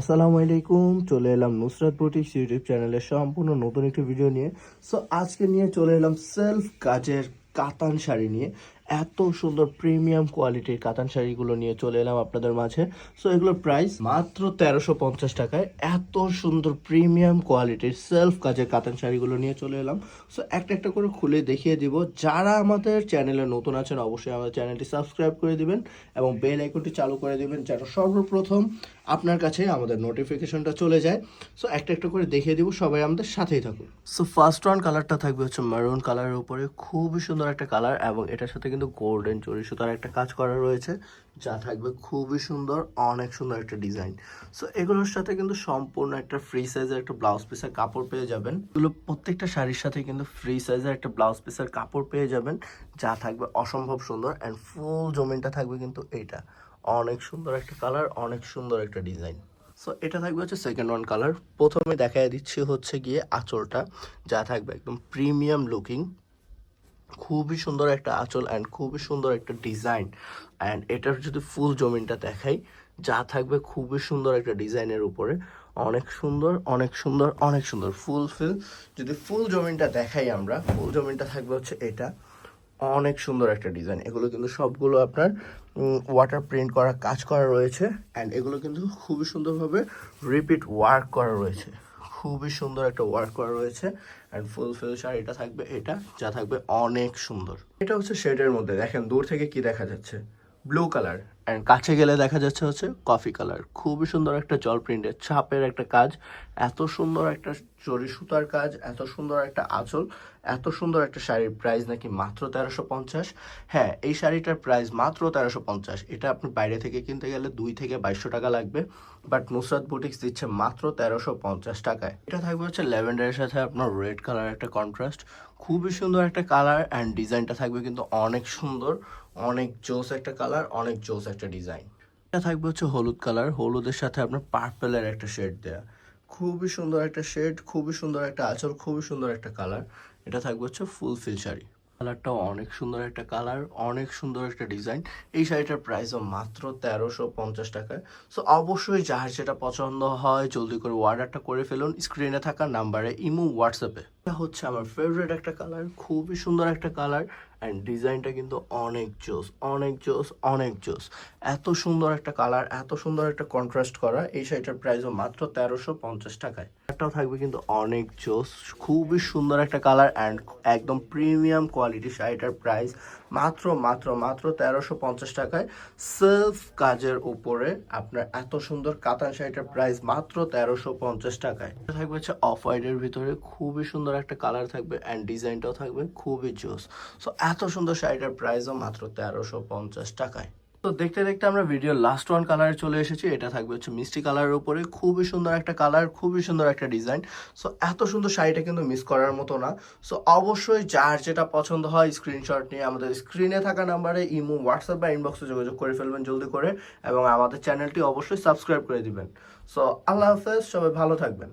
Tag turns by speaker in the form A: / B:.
A: আসসালামু আলাইকুম, চলে এলাম নুসরাত বুটিক্স ইউটিউব চ্যানেলে সম্পূর্ণ নতুন একটি ভিডিও নিয়ে। সো আজকে নিয়ে চলে এলাম সেলফ কাজের কাতান শাড়ি নিয়ে। এত সুন্দর প্রিমিয়াম কোয়ালিটির কাতান শাড়িগুলো নিয়ে চলে এলাম আপনাদের মাঝে। সো এগুলোর প্রাইস মাত্র তেরোশো পঞ্চাশ টাকায়। এত সুন্দর প্রিমিয়াম কোয়ালিটির সেলফ কাজের কাতান শাড়িগুলো নিয়ে চলে এলাম। সো একটা একটা করে খুলে দেখিয়ে দিব। যারা আমাদের চ্যানেলে নতুন আছেন, অবশ্যই আমাদের চ্যানেলটি সাবস্ক্রাইব করে দিবেন এবং বেল আইকনটি চালু করে দিবেন যেন সর্বপ্রথম আপনার কাছে আমাদের নোটিফিকেশনটা চলে যায়। সো একটা একটা করে দেখিয়ে দিব। সবাই আমাদের সাথেই থাকুন। সো ফার্স্ট ওয়ান কালারটা থাকবে হচ্ছে মারুন কালারের উপরে। খুবই সুন্দর একটা কালার এবং এটার সাথে কিন্তু গোল্ডেন চড়ি সুতার একটা কাজ করা রয়েছে, যা থাকবে খুবই সুন্দর, অনেক সুন্দর একটা ডিজাইন সো এগুলোর সাথে কিন্তু সম্পূর্ণ একটা ফ্রি সাইজের একটা ব্লাউজ পিসের কাপড় পেয়ে যাবেন। এগুলো প্রত্যেকটা শাড়ির সাথে কিন্তু ফ্রি সাইজের একটা ব্লাউজ পিসের কাপড় পেয়ে যাবেন, যা থাকবে অসম্ভব সুন্দর অ্যান্ড ফুল জমিনটা থাকবে কিন্তু এইটা অনেক সুন্দর একটা কালার অনেক সুন্দর একটা ডিজাইন সো এটা থাকবে হচ্ছে সেকেন্ড ওয়ান কালার প্রথমে দেখাই দিচ্ছি হচ্ছে গিয়ে আঁচলটা, যা থাকবে একদম প্রিমিয়াম লুকিং খুবই সুন্দর একটা আঁচল অ্যান্ড খুবই সুন্দর একটা ডিজাইন অ্যান্ড এটার যদি ফুল জমিনটা দেখাই, যা থাকবে খুবই সুন্দর একটা ডিজাইনের উপরে। অনেক সুন্দর অনেক সুন্দর অনেক সুন্দর। ফুল ফিল যদি ফুল জমিনটা দেখাই আমরা ফুল জমিনটা থাকবে হচ্ছে এটা। অনেক সুন্দর একটা ডিজাইন এগুলো কিন্তু সবগুলো আপনার ওয়াটার প্রিন্ট করা, কাজ করা রয়েছে। অ্যান্ড এগুলো কিন্তু খুবই সুন্দরভাবে রিপিট ওয়ার্ক করা রয়েছে। খুবই সুন্দর একটা ওয়ার্ক করা রয়েছে অ্যান্ড ফুল ফিল শাড়িটা থাকবে, এটা যা থাকবে অনেক সুন্দর। এটা হচ্ছে শেডের মধ্যে, দেখেন দূর থেকে কি দেখা যাচ্ছে? ব্লু কালার অ্যান্ড কাছে গেলে দেখা যাচ্ছে হচ্ছে কফি কালার খুবই সুন্দর একটা জল প্রিন্টের ছাপের একটা কাজ, এত সুন্দর একটা চড়ি সুতার কাজ, এত সুন্দর একটা আঁচল, এত সুন্দর একটা শাড়ির প্রাইস নাকি মাত্র তেরোশো পঞ্চাশ। হ্যাঁ এই শাড়িটার প্রাইস মাত্র তেরোশো পঞ্চাশ। এটা আপনি বাইরে থেকে কিনতে গেলে দুই থেকে বাইশশো টাকা লাগবে বাট নুসরাত বুটিক্স দিচ্ছে মাত্র তেরোশো পঞ্চাশ টাকায়। এটা থাকবে হচ্ছে ল্যাভেন্ডারের সাথে আপনার রেড কালার একটা কন্ট্রাস্ট খুবই সুন্দর একটা কালার অ্যান্ড ডিজাইনটা থাকবে কিন্তু অনেক সুন্দর, অনেক জোস একটা কালার, অনেক জোস একটা ডিজাইন। এটা থাকবে হচ্ছে হলুদ কালার, হলুদের সাথে আপনার পার্পেলের একটা শেড দেয়া। খুবই সুন্দর একটা শেড খুবই সুন্দর একটা আঁচল, খুবই সুন্দর একটা কালার। এটা থাকবে হচ্ছে ফুল ফিল শাড়ি। কালারটাও অনেক সুন্দর একটা কালার, অনেক সুন্দর একটা ডিজাইন। এই শাড়িটার প্রাইসও মাত্র তেরোশো পঞ্চাশ টাকায়। সো অবশ্যই যার যেটা পছন্দ হয়, জলদি করে অর্ডারটা করে ফেলুন। স্ক্রিনে থাকা নাম্বারে ইমো হোয়াটসঅ্যাপে এটা হচ্ছে আমার ফেভারিট একটা কালার, খুবই সুন্দর একটা কালার। অ্যান্ড ডিজাইনটা কিন্তু অনেক জোস অনেক জোস অনেক জোস। এত সুন্দর একটা কালার এত সুন্দর একটা কন্ট্রাস্ট করা, এই শাড়িটার প্রাইসও মাত্র তেরোশো পঞ্চাশ টাকায়। একটাও থাকবে কিন্তু অনেক জোস, খুবই সুন্দর একটা কালার অ্যান্ড একদম প্রিমিয়াম কোয়ালিটি শাড়িটার প্রাইস মাত্র মাত্র মাত্র তেরোশো পঞ্চাশ টাকায়। সেলফ কাজের উপরে আপনার এত সুন্দর কাতান শাড়িটার প্রাইস মাত্র তেরোশো পঞ্চাশ টাকায়। থাকবে হচ্ছে অফ হোয়াইটের ভিতরে, খুবই সুন্দর একটা কালার থাকবে অ্যান্ড ডিজাইনটাও থাকবে, খুবই জোস। সো এত সুন্দর শাড়িটার প্রাইসও মাত্র তেরোশো পঞ্চাশ টাকায়। তো দেখতে দেখতে আমরা ভিডিও লাস্ট ওয়ান কালারে চলে এসেছি, এটা থাকবে হচ্ছে মিষ্টি কালারের উপরে। খুবই সুন্দর একটা কালার খুবই সুন্দর একটা ডিজাইন সো এত সুন্দর শাড়িটা কিন্তু মিস করার মতো না। সো অবশ্যই যার যেটা পছন্দ হয় স্ক্রিনশট নিয়ে আমাদের স্ক্রিনে থাকা নাম্বারে ইমো হোয়াটসঅ্যাপ বা ইনবক্সে যোগাযোগ করে ফেলবেন জলদি করে। এবং আমাদের চ্যানেলটি অবশ্যই সাবস্ক্রাইব করে দিবেন। সো আল্লাহ হাফেজ, সবাই ভালো থাকবেন।